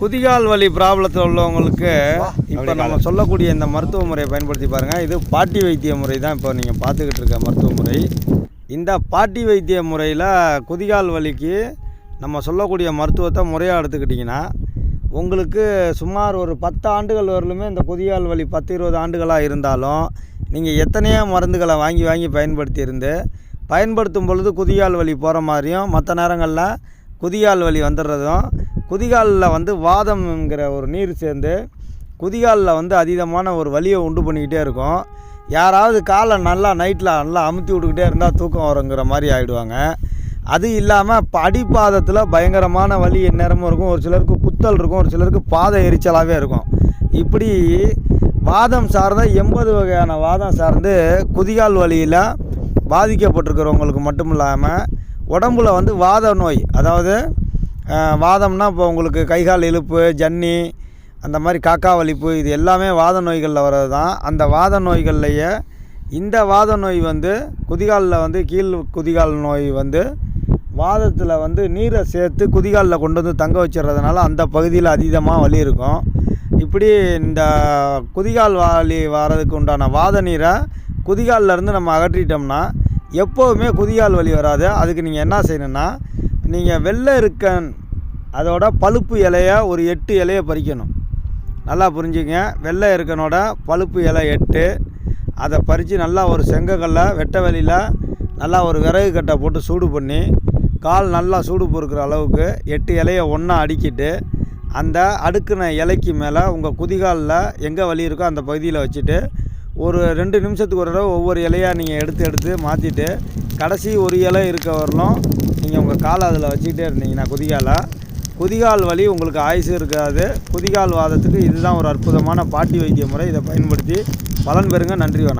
குதிகால் வலி ப்ராப்ளத்தில் உள்ளவங்களுக்கு இப்போ நம்ம சொல்லக்கூடிய இந்த மருத்துவ முறையை பயன்படுத்தி பாருங்கள் இது பாட்டி வைத்திய முறை தான் இப்போ நீங்கள் பார்த்துக்கிட்டு இருக்க மருத்துவ முறை. இந்த பாட்டி வைத்திய முறையில் குதிகால் வலிக்கு நம்ம சொல்லக்கூடிய மருத்துவத்தை முறையாக எடுத்துக்கிட்டிங்கன்னா உங்களுக்கு சுமார் ஒரு பத்து ஆண்டுகள் வரலுமே இந்த குதிகால் வலி பத்து இருபது ஆண்டுகளாக இருந்தாலும் நீங்கள் எத்தனையோ மருந்துகளை வாங்கி வாங்கி பயன்படுத்தி இருந்து பயன்படுத்தும் பொழுது குதிகால் வலி போகிற மாதிரியும் மற்ற நேரங்களில் குதிகால் வலி வந்துடுறதும் குதிகாலில் வந்து வாதம்ங்கிற ஒரு நீர் சேர்ந்து குதிகாலில் வந்து அதீதமான ஒரு வலியை உண்டு பண்ணிக்கிட்டே இருக்கும். யாராவது காலை நல்லா நைட்டில் நல்லா அமுத்தி விட்டுக்கிட்டே இருந்தால் தூக்கம் வருங்கிற மாதிரி ஆகிடுவாங்க அது இல்லாமல் படிப்பாதத்தில் அடிப்பாதத்தில் பயங்கரமான வலி எந்நேரமும் இருக்கும். ஒரு சிலருக்கு குத்தல் இருக்கும் ஒரு சிலருக்கு பாத எரிச்சலாகவே இருக்கும். இப்படி வாதம் சார்ந்த எண்பது வகையான வாதம் சார்ந்து குதிகால் வலியில் பாதிக்கப்பட்டிருக்கிறவங்களுக்கு மட்டும் இல்லாமல் உடம்புல வந்து வாத நோய் அதாவது வாதம்னா இப்போ உங்களுக்கு கைகால் இழுப்பு ஜன்னி அந்த மாதிரி காக்கா வலிப்பு இது எல்லாமே வாத நோய்களில் வர்றது தான். அந்த வாத நோய்கள்லையே இந்த வாத நோய் வந்து குதிகாலில் வந்து கீழ் குதிகால் நோய் வந்து வாதத்தில் வந்து நீரை சேர்த்து குதிகாலில் கொண்டு வந்து தங்க வச்சிடுறதுனால அந்த பகுதியில் அதீதமாக வலி இருக்கும். இப்படி இந்த குதிகால் வலி வர்றதுக்கு உண்டான வாத நீரை குதிகாலில் இருந்து நம்ம அகற்றிட்டோம்னா எப்போவுமே குதிகால் வலி வராது. அதுக்கு நீங்கள் என்ன செய்யணுன்னா நீங்கள் வெள்ளை இருக்கன் அதோட பழுப்பு இலையை ஒரு எட்டு இலையை பறிக்கணும். நல்லா புரிஞ்சுங்க வெள்ளை இருக்கனோட பழுப்பு இலை எட்டு. அதை பறித்து நல்லா ஒரு செங்கக்கல்ல வெட்ட வெளியில் நல்லா ஒரு விறகு கட்டை போட்டு சூடு பண்ணி கால் நல்லா சூடு பொறுக்கிற அளவுக்கு எட்டு இலையை ஒன்றா அடிக்கிட்டு அந்த அடுக்கின இலைக்கு மேலே உங்கள் குதிகாலில் எங்கே வலி இருக்கோ அந்த பகுதியில் வச்சுட்டு ஒரு ரெண்டு நிமிஷத்துக்கு ஒரு தடவை ஒவ்வொரு இலையாக நீங்கள் எடுத்து எடுத்து மாற்றிட்டு கடைசி ஒரு இலை இருக்க வரலும் நீங்கள் உங்கள் காலை அதில் வச்சுக்கிட்டே இருந்தீங்கன்னா குதிகாலை? குதிகால் வலி உங்களுக்கு ஆயுசு இருக்காது. குதிகால் வாதத்துக்கு இதுதான் ஒரு அற்புதமான பாட்டி வைத்திய முறை. இதை பயன்படுத்தி பலன் பெறுங்க. நன்றி வணக்கம்.